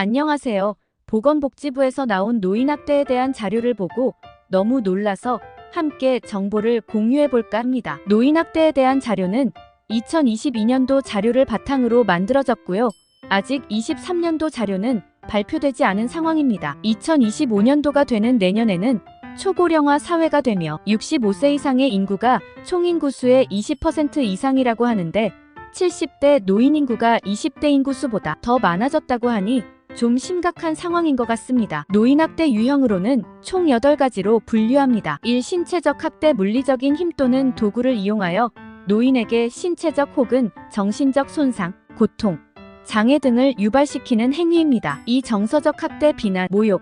안녕하세요. 보건복지부에서 나온 노인학대에 대한 자료를 보고 너무 놀라서 함께 정보를 공유해 볼까 합니다. 노인학대에 대한 자료는 2022년도 자료를 바탕으로 만들어졌고요. 아직 23년도 자료는 발표되지 않은 상황입니다. 2025년도가 되는 내년에는 초고령화 사회가 되며 65세 이상의 인구가 총 인구 수의 20% 이상이라고 하는데 70대 노인 인구가 20대 인구 수보다 더 많아졌다고 하니 좀 심각한 상황인 것 같습니다. 노인학대 유형으로는 총 8가지로 분류합니다. 1. 신체적 학대 물리적인 힘 또는 도구를 이용하여 노인에게 신체적 혹은 정신적 손상, 고통, 장애 등을 유발시키는 행위입니다. 2. 정서적 학대 비난, 모욕,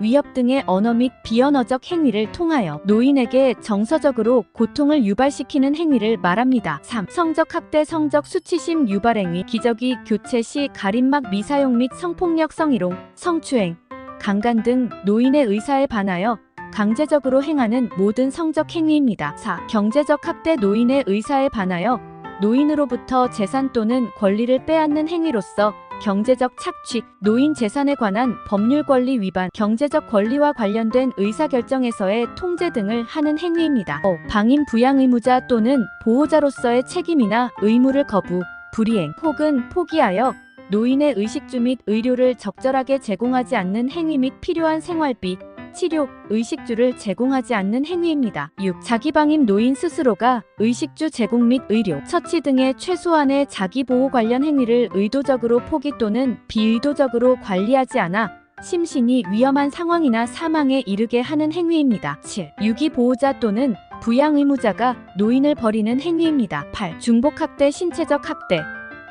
위협 등의 언어 및 비언어적 행위를 통하여 노인에게 정서적으로 고통을 유발시키는 행위를 말합니다. 3. 성적 학대 성적 수치심 유발 행위 기저귀 교체 시 가림막 미사용 및 성폭력 성희롱 성추행 강간 등 노인의 의사에 반하여 강제적으로 행하는 모든 성적 행위입니다. 4. 경제적 학대 노인의 의사에 반하여 노인으로부터 재산 또는 권리를 빼앗는 행위로서 경제적 착취, 노인 재산에 관한 법률 권리 위반, 경제적 권리와 관련된 의사결정에서의 통제 등을 하는 행위입니다. 5. 방임 부양 의무자 또는 보호자로서의 책임이나 의무를 거부, 불이행 혹은 포기하여 노인의 의식주 및 의료를 적절하게 제공하지 않는 행위 및 필요한 생활비, 치료, 의식주를 제공하지 않는 행위입니다. 6. 자기방임 노인 스스로가 의식주 제공 및 의료, 처치 등의 최소한의 자기보호 관련 행위를 의도적으로 포기 또는 비의도적으로 관리하지 않아 심신이 위험한 상황이나 사망에 이르게 하는 행위입니다. 7. 유기보호자 또는 부양 의무자가 노인을 버리는 행위입니다. 8. 중복학대 신체적 학대,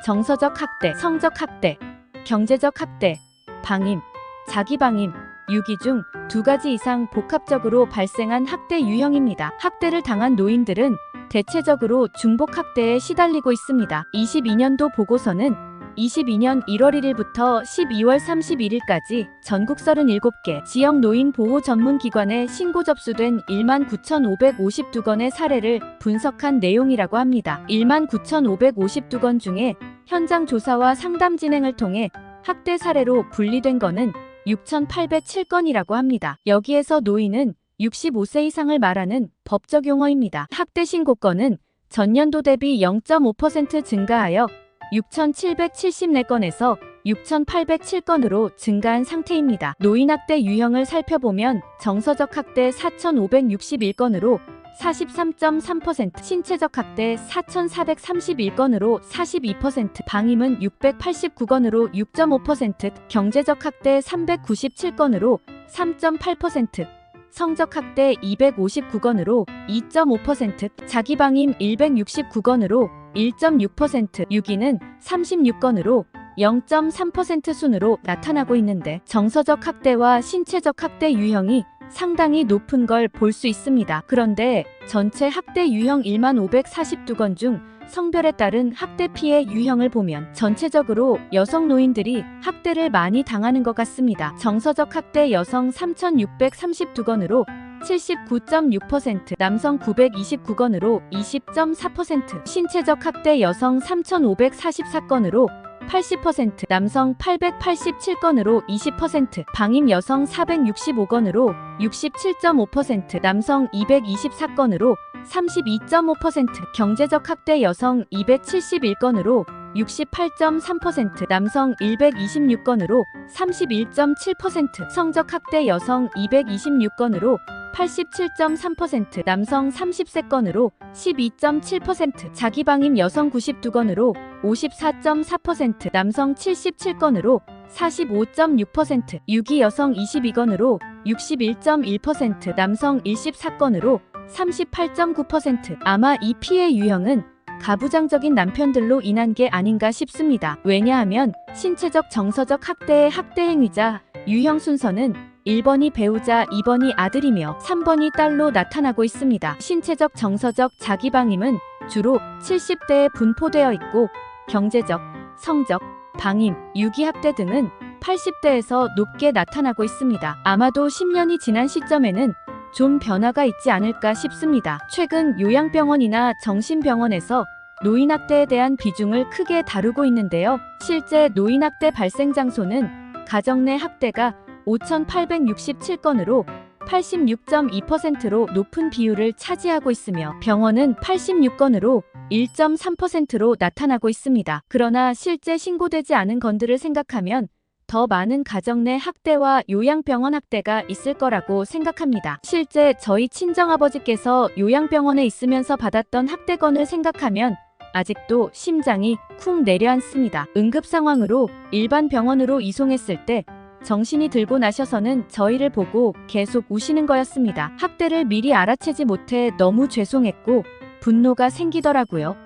정서적 학대, 성적 학대, 경제적 학대, 방임, 자기방임, 유기 중 두 가지 이상 복합적으로 발생한 학대 유형입니다. 학대를 당한 노인들은 대체적으로 중복 학대에 시달리고 있습니다. 22년도 보고서는 22년 1월 1일부터 12월 31일까지 전국 37개 지역 노인 보호 전문 기관에 신고 접수된 1만 9,552건의 사례를 분석한 내용이라고 합니다. 1만 9,552건 중에 현장 조사와 상담 진행을 통해 학대 사례로 분리된 것은 6,807건이라고 합니다. 여기에서 노인은 65세 이상을 말하는 법적 용어입니다. 학대 신고 건은 전년도 대비 0.5% 증가하여 6,774건에서 6,807건으로 증가한 상태입니다. 노인학대 유형을 살펴보면 정서적 학대 4,561건으로 43.3%, 신체적 학대 4,431건으로 42%, 방임은 689건으로 6.5%, 경제적 학대 397건으로 3.8%, 성적 학대 259건으로 2.5%, 자기방임 169건으로 1.6%, 유기는 36건으로 0.3% 순으로 나타나고 있는데 정서적 학대와 신체적 학대 유형이 상당히 높은 걸 볼 수 있습니다. 그런데 전체 학대 유형 1만 542건 중 성별에 따른 학대 피해 유형을 보면 전체적으로 여성 노인들이 학대를 많이 당하는 것 같습니다. 정서적 학대 여성 3,632건으로 79.6%, 남성 929건으로 20.4%, 신체적 학대 여성 3,544건으로 80%, 남성 887건으로 20%, 방임 여성 465건으로 67.5%, 남성 224건으로 32.5%, 경제적 학대 여성 271건으로 68.3%, 남성 126건으로 31.7%, 성적 학대 여성 226건으로 87.3%, 남성 30세 건으로 12.7%, 자기방임 여성 92건으로 54.4%, 남성 77건으로 45.6%, 유기 여성 22건으로 61.1%, 남성 14건으로 38.9%. 아마 이 피해 유형은 가부장적인 남편들로 인한 게 아닌가 싶습니다. 왜냐하면 신체적 정서적 학대의 학대 행위자 유형 순서는 1번이 배우자, 2번이 아들이며 3번이 딸로 나타나고 있습니다. 신체적 정서적 자기방임은 주로 70대에 분포되어 있고 경제적, 성적, 방임, 유기학대 등은 80대에서 높게 나타나고 있습니다. 아마도 10년이 지난 시점에는 좀 변화가 있지 않을까 싶습니다. 최근 요양병원이나 정신병원에서 노인학대에 대한 비중을 크게 다루고 있는데요. 실제 노인학대 발생 장소는 가정 내 학대가 5,867건으로 86.2%로 높은 비율을 차지하고 있으며 병원은 86건으로 1.3%로 나타나고 있습니다. 그러나 실제 신고되지 않은 건들을 생각하면 더 많은 가정 내 학대와 요양병원 학대가 있을 거라고 생각합니다. 실제 저희 친정아버지께서 요양병원에 있으면서 받았던 학대건을 생각하면 아직도 심장이 쿵 내려앉습니다. 응급 상황으로 일반 병원으로 이송했을 때 정신이 들고 나셔서는 저희를 보고 계속 우시는 거였습니다. 학대를 미리 알아채지 못해 너무 죄송했고 분노가 생기더라고요.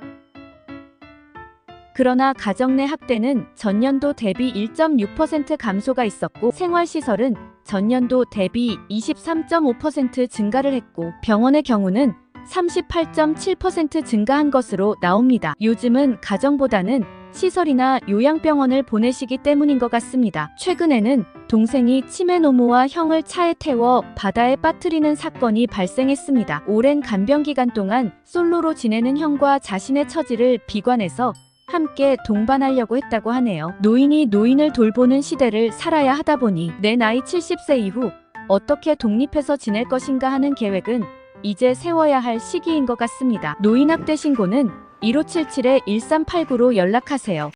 그러나 가정 내 학대는 전년도 대비 1.6% 감소가 있었고 생활시설은 전년도 대비 23.5% 증가를 했고 병원의 경우는 38.7% 증가한 것으로 나옵니다. 요즘은 가정보다는 시설이나 요양병원을 보내시기 때문인 것 같습니다. 최근에는 동생이 치매 노모와 형을 차에 태워 바다에 빠뜨리는 사건이 발생했습니다. 오랜 간병 기간 동안 솔로로 지내는 형과 자신의 처지를 비관해서 함께 동반하려고 했다고 하네요. 노인이 노인을 돌보는 시대를 살아야 하다 보니 내 나이 70세 이후 어떻게 독립해서 지낼 것인가 하는 계획은 이제 세워야 할 시기인 것 같습니다. 노인학대 신고는 1577-1389로 연락하세요.